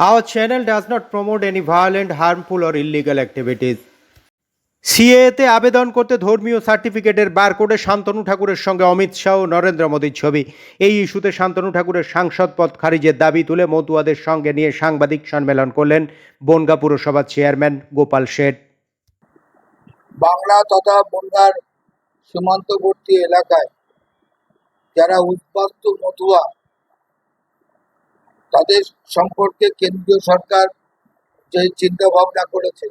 Our channel does not promote any violent, harmful, or illegal activities. সিএতে আবেদন করতে ধর্মীয় সার্টিফিকেটের বারকোডে শান্তনু ঠাকুরের সঙ্গে অমিত শাহ ও নরেন্দ্র মোদীর ছবি এই ইস্যুতে শান্তনু ঠাকুরের সাংসদ পদ খারিজের দাবি তুলে মতুয়াদের সঙ্গে নিয়ে সাংবাদিক সম্মেলন করলেন বনগা পুরসভার চেয়ারম্যান গোপাল শেঠ বাংলা তথা বনগার সীমান্তবর্তী এলাকায় যারা উদ্বাস্তু মতুয়া তাদের সম্পর্কে কেন্দ্রীয় সরকার যে চিন্তা ভাবনা করেছে,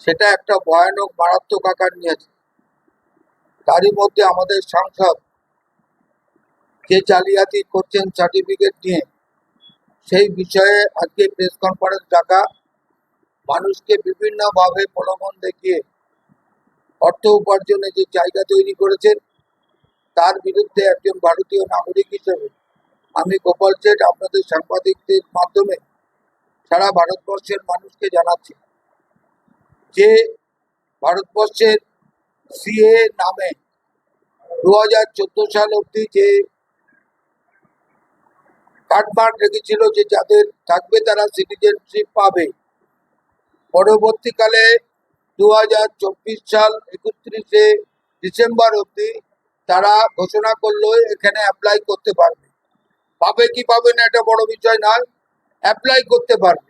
সেটা একটা ভয়ানক, মারাত্মক আকার নিয়েছে। তারই মধ্যে আমাদের সাংসদ যে জালিয়াতি করছেন সার্টিফিকেট নিয়ে, সেই বিষয়ে আজকে প্রেস কনফারেন্স ডাকা, মানুষকে বিভিন্নভাবে প্রলোভন দেখিয়ে, অর্থ উপার্জনে যে জায়গা তৈরি করেছেন, তার বিরুদ্ধে একজন ভারতীয় নাগরিক হিসেবে আমি গোপাল সেট আপনাদের সাংবাদিকদের মাধ্যমে সারা ভারতবর্ষের মানুষকে জানাচ্ছি যে ভারতবর্ষের সিএ নামে দু হাজার চোদ্দ সাল অবধি যে কাটমার্ক রেখেছিল যে যাদের থাকবে তারা সিটিজেনশিপ পাবে। পরবর্তীকালে দু হাজার চব্বিশ সাল একত্রিশে ডিসেম্বর অবধি তারা ঘোষণা করল এখানে অ্যাপ্লাই করতে পারবে। পাবে কি পাবে না এটা বড় বিষয় নয়। অ্যাপ্লাই করতে পারবে।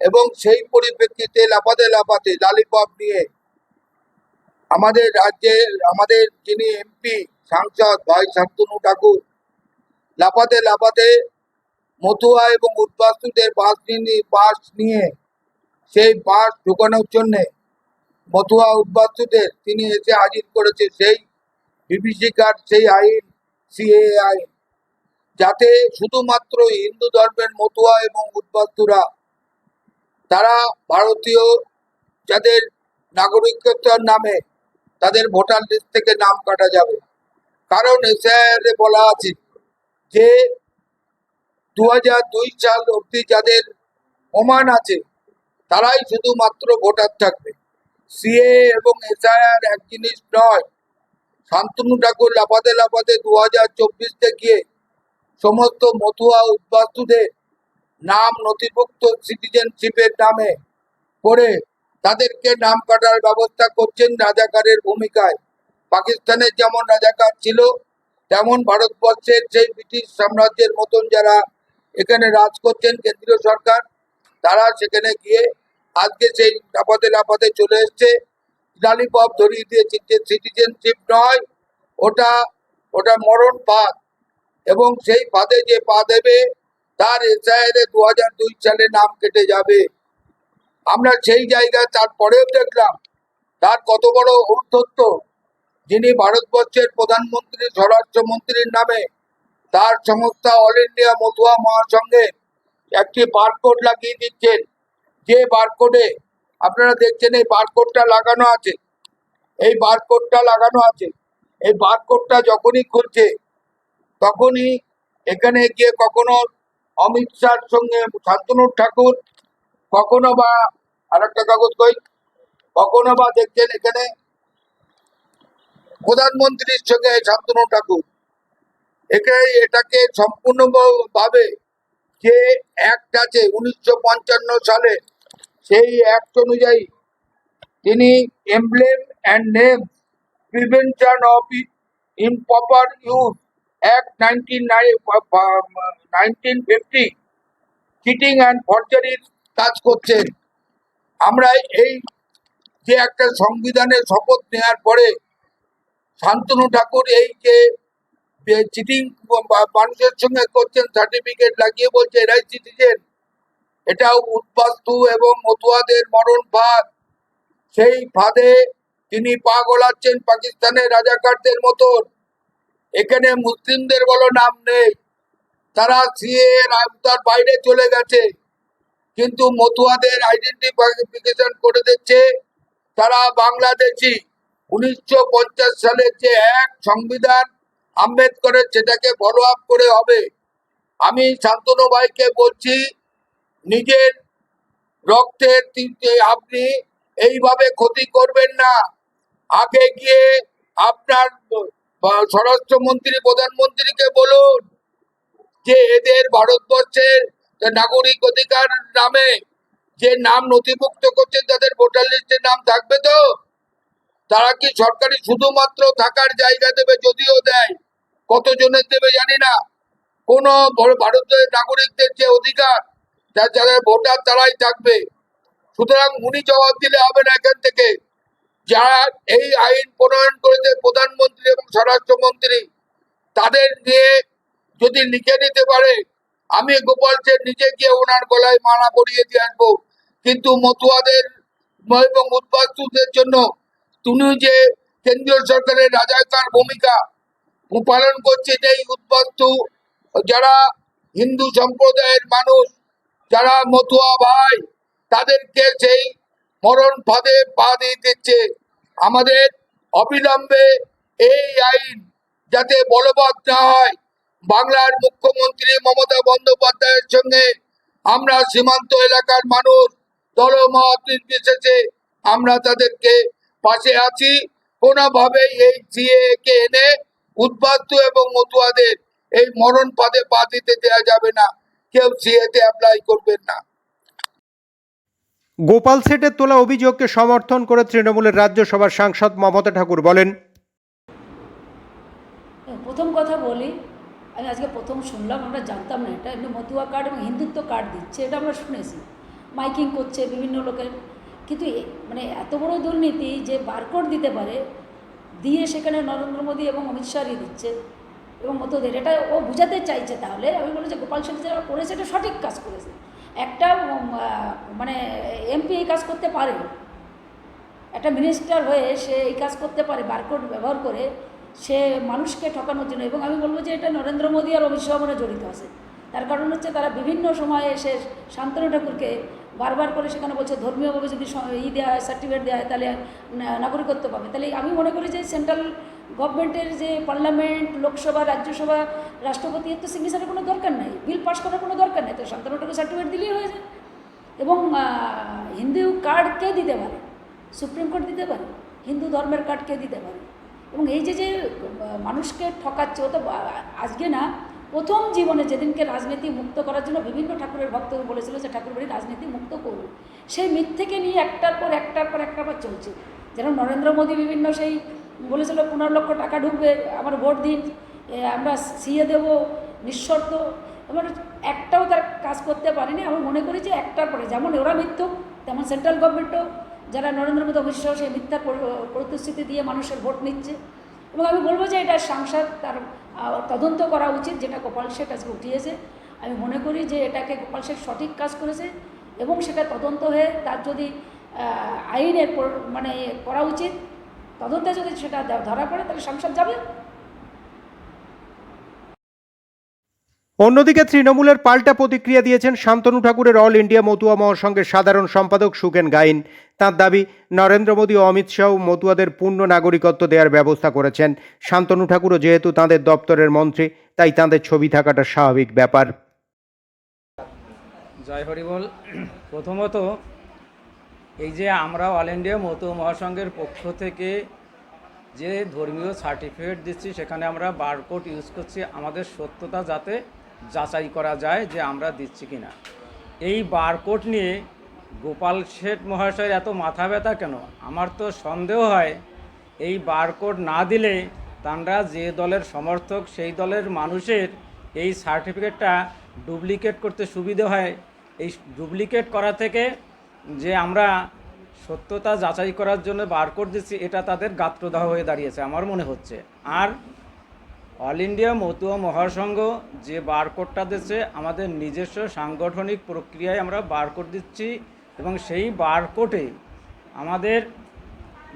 এবং সেই পরিপ্রেক্ষিতে লাফাতে লাফাতে লালিপপ নিয়ে আমাদের রাজ্যে, আমাদের যিনি এমপি সাংসদ ভাই শান্তনু ঠাকুর, লাফাতে লাফাতে মতুয়া এবং উদ্বাস্তুদের বাস নিয়ে বাস নিয়ে সেই বাস ঢুকানোর জন্যে মতুয়া উদ্বাস্তুদের তিনি এসে হাজির করেছে। সেই বিভীষিকার সেই আইন সিএ আইন যাতে শুধুমাত্র হিন্দু ধর্মের মতুয়া এবং উদ্বাস্তুরা তারা ভারতীয় যাদের নাগরিকত্বের নামে তাদের ভোটার লিস্ট থেকে নাম কাটা যাবে। কারণ এসআইআরে বলা আছে যে দু দুই সাল অবধি যাদের প্রমাণ আছে, তারাই শুধুমাত্র ভোটার থাকবে। সিএ এবং এসআইআর এক জিনিস নয়, শান্তনু ঠাকুর লাফাতে লাফাতে দু হাজার চব্বিশ থেকে সমস্ত মতুয়া উদ্বাস্তুদের নাম নথিভুক্ত সিটিজেনশিপের নামে করে তাদেরকে নাম কাটার ব্যবস্থা করছেন রাজাকারের ভূমিকায়। পাকিস্তানের যেমন রাজাকার ছিল, তেমন ভারতবর্ষের সেই ব্রিটিশ সাম্রাজ্যের মতন যারা এখানে রাজ করছেন কেন্দ্রীয় সরকার, তারা সেখানে গিয়ে আজকে সেই লাফাতে লাফাতে চলে এসছে। লালিপপ ধরিয়ে দিয়েছে যে সিটিজেনশিপ নয়, ওটা ওটা মরণ ফাঁদ এবং সেই ফাঁদে যে পা দেবে, তার এসআইআরে দু হাজার দুই সালে নাম কেটে যাবে। আমরা সেই জায়গায় তারপরেও দেখলাম। তার কত বড় ঔদ্ধত্য যিনি ভারতবর্ষের প্রধানমন্ত্রী, স্বরাষ্ট্রমন্ত্রীর নামে তার সংস্থা অল ইন্ডিয়া মতুয়া মহাসংঘের একটি বারকোড লাগিয়ে দিচ্ছেন। যে বারকোডে আপনারা দেখছেন এই বারকোডটা লাগানো আছে। এই বারকোডটা লাগানো আছে। এই বারকোডটা যখনই খুলছে তখনই এখানে গিয়ে কখনো অমিত শাহর সঙ্গে শান্তনু ঠাকুর, কখনো বা আর একটা কাগজ কই, কখনো বা দেখছেন এখানে প্রধানমন্ত্রীর সঙ্গে শান্তনু ঠাকুর। একে, এটাকে সম্পূর্ণ ভাবে যে অ্যাক্ট আছে উনিশশো পঞ্চান্ন সালে, সেই অ্যাক্ট অনুযায়ী তিনি emblem and name prevention of improper use nineteen fifty cheating and ফর্জারির কাজ করছেন। আমরা এই যে একটা সংবিধানের শপথ নেওয়ার পরে শান্তনু ঠাকুর এই যে চিটিং মানুষের সঙ্গে করছেন সার্টিফিকেট লাগিয়ে বলছে, এরাই সিটিজেন এটা উদ্বাস্তু এবং মতুয়াদের মরণ ফাঁদ সেই ফাঁদে তিনি পা গোলাচ্ছেন পাকিস্তানের রাজাকারদের মতন। এখানে মুসলিমদের বলো নাম নেই। তারা সিএ আওতার বাইরে চলে গেছে। কিন্তু মতুয়াদের আইডেন্টিফিকেশন করে দিচ্ছে। তারা বাংলাদেশি। উনিশশো পঞ্চাশ সালের যে এক সংবিধান আম্বেদকরের সেটাকে ফলো আপ করে হবে। আমি শান্তনু ভাইকে বলছি, নিজের রক্তের আপনি এইভাবে ক্ষতি করবেন না। আগে গিয়ে আপনার স্বরাষ্ট্রমন্ত্রী, প্রধানমন্ত্রীকে বলুন যে এদের ভারতবর্ষের নাগরিক অধিকার নামে যে নাম নথিভুক্ত করছেন তাদের ভোটার লিস্টের নাম থাকবে তো? তারা কি সরকারি শুধুমাত্র থাকার জায়গা দেবে যদিও দেয়? কতজনের দেবে জানি না। কোন ভারতের নাগরিকদের যে অধিকার যার ভোটার তারাই থাকবে। সুতরাং উনি জবাব দিলে হবে না এখান থেকে। যারা এই আইন প্রণয়ন করেছে প্রধানমন্ত্রী এবং স্বরাষ্ট্রমন্ত্রী, তাদের নিয়ে যদি লিখে নিতে পারে, আমি গোপাল সেন নিজে গিয়ে ওনার গলায় মানা পরিয়ে দিয়ে আসব। কিন্তু মতুয়াদের এবং উদ্বাস্তুদের জন্য তুমি যে কেন্দ্রীয় সরকারের রাজাকার ভূমিকা পালন করছে এই উদ্বাস্তু যারা হিন্দু সম্প্রদায়ের মানুষ, যারা মতুয়া ভাই, তাদেরকে সেই মরণ ফাঁদে পা দিয়ে দিচ্ছে। আমাদের অবিলম্বে এই আইন যাতে বলবৎ না হয়, বাংলার মুখ্যমন্ত্রী মমতা বন্দ্যোপাধ্যায়ের সঙ্গে আমরা সীমান্ত এলাকার মানুষ, দলমত নির্বিশেষে আমরা তাদেরকে পাশে আছি। কোনোভাবেই এই সিএ কে এনে উদ্বাস্তু এবং মতুয়াদের এই মরণ পাদে পা দিতে দেওয়া যাবে না। কেউ সিএতে অ্যাপ্লাই করবেন না। গোপাল সেটের তোলা অভিযোগকে সমর্থন করে তৃণমূলের রাজ্যসভার সাংসদ মমতা ঠাকুর বলেন, প্রথম কথা বলি, আমি আজকে প্রথম শুনলাম, আমরা জানতাম না এটা। এমনি মতুয়া কার্ড এবং হিন্দুত্ব কার্ড দিচ্ছে, এটা আমরা শুনেছি। মাইকিং করছে বিভিন্ন লোকের। কিন্তু মানে এত বড় দুর্নীতি যে বারকোড দিতে পারে, দিয়ে সেখানে নরেন্দ্র মোদী এবং অমিত শাহই দিচ্ছে, এবং মতোদের এটা ও বুঝাতে চাইছে তাহলে। আমি বলি যে গোপাল সেন যারা করেছে, এটা সঠিক কাজ করেছে। একটা মানে এমপি এই কাজ করতে পারে। একটা মিনিস্টার হয়ে সে এই কাজ করতে পারে বারকোড ব্যবহার করে, সে মানুষকে ঠকানোর জন্য। এবং আমি বলব যে এটা নরেন্দ্র মোদী আর অমিত শাহ জড়িত আছে। তার কারণ হচ্ছে তারা বিভিন্ন সময়ে এসে শান্তনু ঠাকুরকে বারবার করে সেখানে বলছে, ধর্মীয়ভাবে যদি ই দেওয়া হয় সার্টিফিকেট দেওয়া হয়, তাহলে নাগরিকত্ব পাবে। তাহলে আমি মনে করি যে সেন্ট্রাল গভর্নমেন্টের যে পার্লামেন্ট, লোকসভা, রাজ্যসভা, রাষ্ট্রপতি, এর তো সিগনেচারের কোনো দরকার নেই। বিল পাস করার কোনো দরকার নেই। তো শান্তনু ঠাকুর সার্টিফিকেট দিলেই হয়ে যায়। এবং হিন্দু কার্ড কে দিতে পারে? সুপ্রিম কোর্ট দিতে পারে? হিন্দু ধর্মের কার্ড কে দিতে পারে? এবং এই যে যে মানুষকে ঠকাচ্ছে, ও তো আজকে না, প্রথম জীবনে যেদিনকে রাজনীতি মুক্ত করার জন্য বিভিন্ন ঠাকুরের ভক্ত বলেছিল যে ঠাকুর বাড়ি রাজনীতি মুক্ত করুন। সেই মিথ্যেকে নিয়ে একটার পর একটার পর একটার পর চলছে। যেরকম নরেন্দ্র মোদী বিভিন্ন সেই বলেছিল পনেরো লক্ষ টাকা ঢুকবে, আমার ভোট দিন আমরা সিয়ে দেব, নিঃশর্ত। এবার একটাও তার কাজ করতে পারেনি, আমি মনে করি যে একটার পরে, যেমন ওরা মিথ্যুক, তেমন সেন্ট্রাল গভর্নমেন্টও যারা নরেন্দ্র মোদী অমিত শাহ সেই মিথ্যা প্রতিশ্রুতি দিয়ে মানুষের ভোট নিচ্ছে। এবং আমি বলব যে এটা সাংসদ তার তদন্ত করা উচিত, যেটা গোপাল শেঠ আজকে উঠিয়েছে। আমি মনে করি যে এটাকে গোপাল শেঠ সঠিক কাজ করেছে, এবং সেটা তদন্ত হয়ে তার যদি আইনের মানে করা উচিত তদন্তে যদি সেটা ধরা পড়ে তাহলে সাংসদ যাবে। অন্যদিকে তৃণমূলের পাল্টা প্রতিক্রিয়া দিয়েছেন শান্তনু ঠাকুরের অল ইন্ডিয়া মতুয়া মহাসংঘের সাধারণ সম্পাদক সুকেন গাইন। তাঁর দাবি নরেন্দ্র মোদী ও অমিত শাহ মতুয়াদের পূর্ণ নাগরিকত্ব দেওয়ার ব্যবস্থা করেছেন। শান্তনু ঠাকুরও যেহেতু তাঁদের দপ্তরের মন্ত্রী তাই তাঁদের ছবি থাকাটা স্বাভাবিক ব্যাপার। জয় হরিবল। প্রথমত এই যে আমরা অল ইন্ডিয়া মতো মহাসংঘের পক্ষ থেকে যে ধর্মীয় সার্টিফিকেট দিচ্ছি, সেখানে আমরা বারকোড ইউজ করছি, আমাদের সত্যতা যাতে যাচাই করা যায় যে আমরা দিচ্ছি কি না এই বারকোড নিয়ে গোপাল শেঠ মহাশয়ের এত মাথা ব্যথা কেন? আমার তো সন্দেহ হয়, এই বারকোড না দিলে তারা যে দলের সমর্থক, সেই দলের মানুষের এই সার্টিফিকেটটা ডুপ্লিকেট করতে সুবিধে হয়। এই ডুপ্লিকেট করা থেকে যে আমরা সত্যতা যাচাই করার জন্য বারকোড দিচ্ছি এটা তাদের গাত্রদাহ হয়ে দাঁড়িয়েছে, আমার মনে হচ্ছে। আর অল ইন্ডিয়া মতুয়া মহাসংঘ যে বারকোডটা দিচ্ছে আমাদের নিজস্ব সাংগঠনিক প্রক্রিয়ায় আমরা বারকোড দিচ্ছি এবং সেই বারকোডে আমাদের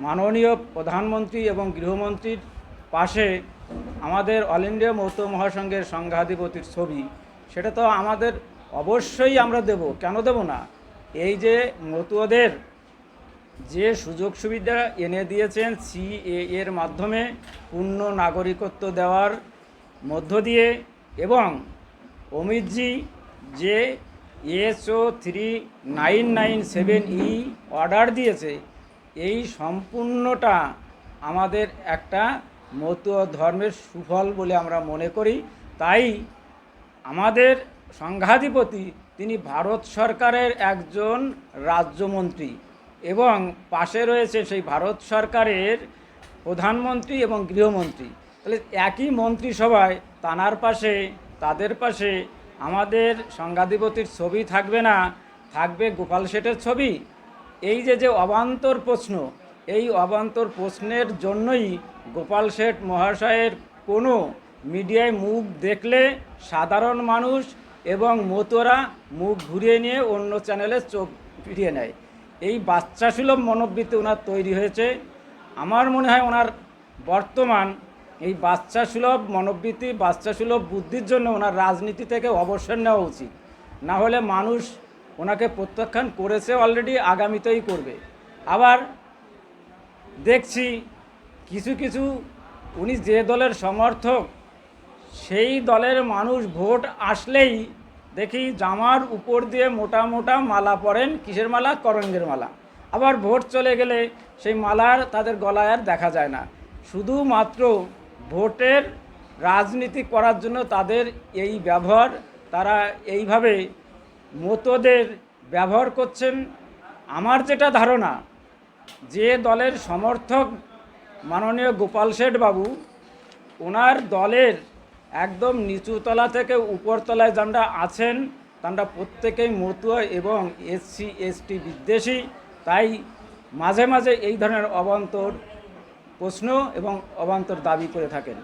মাননীয় প্রধানমন্ত্রী এবং গৃহমন্ত্রীর পাশে আমাদের অল ইন্ডিয়া মৌত মহাসংঘের সংঘাধিপতির ছবি, সেটা তো আমাদের অবশ্যই আমরা দেব। কেন দেব না? এই যে মতুয়াদের যে সুযোগ সুবিধা এনে দিয়েছেন সিএ এর মাধ্যমে পূর্ণ নাগরিকত্ব দেওয়ার মধ্য দিয়ে এবং অমিতজি যে SO three nine nine seven E order দিয়েছে, এই সম্পূর্ণটা আমাদের একটা মতুয়া ধর্মের সুফল বলে আমরা মনে করি। তাই আমাদের সংঘাধিপতি তিনি ভারত সরকারের একজন রাজ্যমন্ত্রী এবং পাশে রয়েছে সেই ভারত সরকারের প্রধানমন্ত্রী এবং গৃহমন্ত্রী। তাহলে একই মন্ত্রিসভায় তানার পাশে, তাদের পাশে আমাদের সংঘাধিপতির ছবি থাকবে না? থাকবে গোপাল শেঠের ছবি? এই যে যে অবান্তর প্রশ্ন, এই অবান্তর প্রশ্নের জন্যই গোপাল শেঠ মহাশয়ের কোনো মিডিয়ায় মুখ দেখলে সাধারণ মানুষ এবং মতোরা মুখ ঘুরিয়ে নিয়ে অন্য চ্যানেলে চোখ ফিরিয়ে নেয়। এই বাচ্চাসুলভ মনোবৃত্তি ওনার তৈরি হয়েছে। আমার মনে হয় ওনার বর্তমান এই বাচ্চাসুলভ মনোবৃত্তি, বাচ্চাসুলভ বুদ্ধির জন্য ওনার রাজনীতি থেকে অবসর নেওয়া উচিত। না হলে মানুষ ওনাকে প্রত্যাখ্যান করেছে অলরেডি আগামীতেই করবে। আবার দেখছি কিছু কিছু উনি যে দলের সমর্থক সেই দলের মানুষ ভোট আসলেই দেখি জামার উপর দিয়ে মোটা মোটা মালা পরেন। কিসের মালা? করঙ্গের মালা। আবার ভোট চলে গেলে সেই মালার তাদের গলায় আর দেখা যায় না। শুধুমাত্র ভোটের রাজনীতি করার জন্য তাদের এই ব্যবহার, তারা এইভাবে মতোদের ব্যবহার করছেন। আমার যেটা ধারণা, যে দলের সমর্থক মাননীয় গোপাল শেঠ বাবু, ওনার দলের একদম নিচুতলা থেকে উপরতলায় যারা আছেন তারা প্রত্যেকেই মতুয়া এবং এসসি এসটি বিদ্বেষী। তাই মাঝে মাঝে এই ধরনের অবান্তর প্রশ্ন এবং অবান্তর দাবি করে থাকেন।